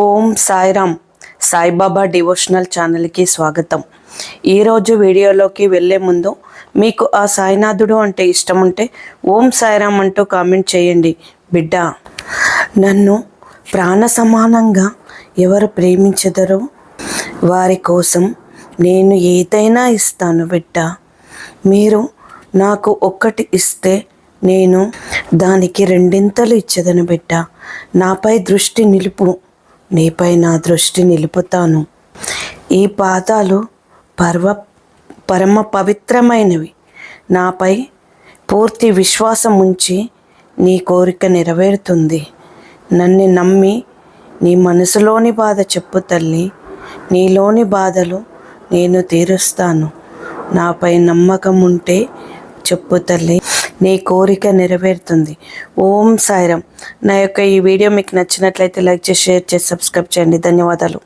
ఓం Sairam Saibaba devotional ఛానల్కి స్వాగతం. ఈరోజు వీడియోలోకి వెళ్ళే ముందు మీకు ఆ సాయినాథుడు అంటే ఇష్టం ఉంటే ఓం సాయిరామ్ అంటూ కామెంట్ చేయండి. బిడ్డ నన్ను ప్రాణ సమానంగా ఎవరు ప్రేమించదరో? వారి కోసం నేను ఏదైనా ఇస్తాను బిడ్డ. మీరు నాకు ఒక్కటి ఇస్తే నేను దానికి రెండింతలు ఇచ్చదను బిడ్డ. నాపై దృష్టి నిలుపు. నీపై నా దృష్టి నిలుపుతాను. ఈ పాదాలు పర్వ పరమ పవిత్రమైనవి. నాపై పూర్తి విశ్వాసం ఉంచి నీ కోరిక నెరవేరుతుంది. నన్ను నమ్మి నీ మనసులోని బాధ చెప్పు తల్లి. నీలోని బాధలు నేను తీరుస్తాను. నాపై నమ్మకం ఉంటే చెప్పు తల్లి. నీ కోరిక నెరవేరుతుంది. ఓం సాయిరం నా యొక్క ఈ వీడియో మీకు నచ్చినట్లయితే లైక్ చేసి షేర్ చేసి సబ్స్క్రైబ్ చేయండి. ధన్యవాదాలు.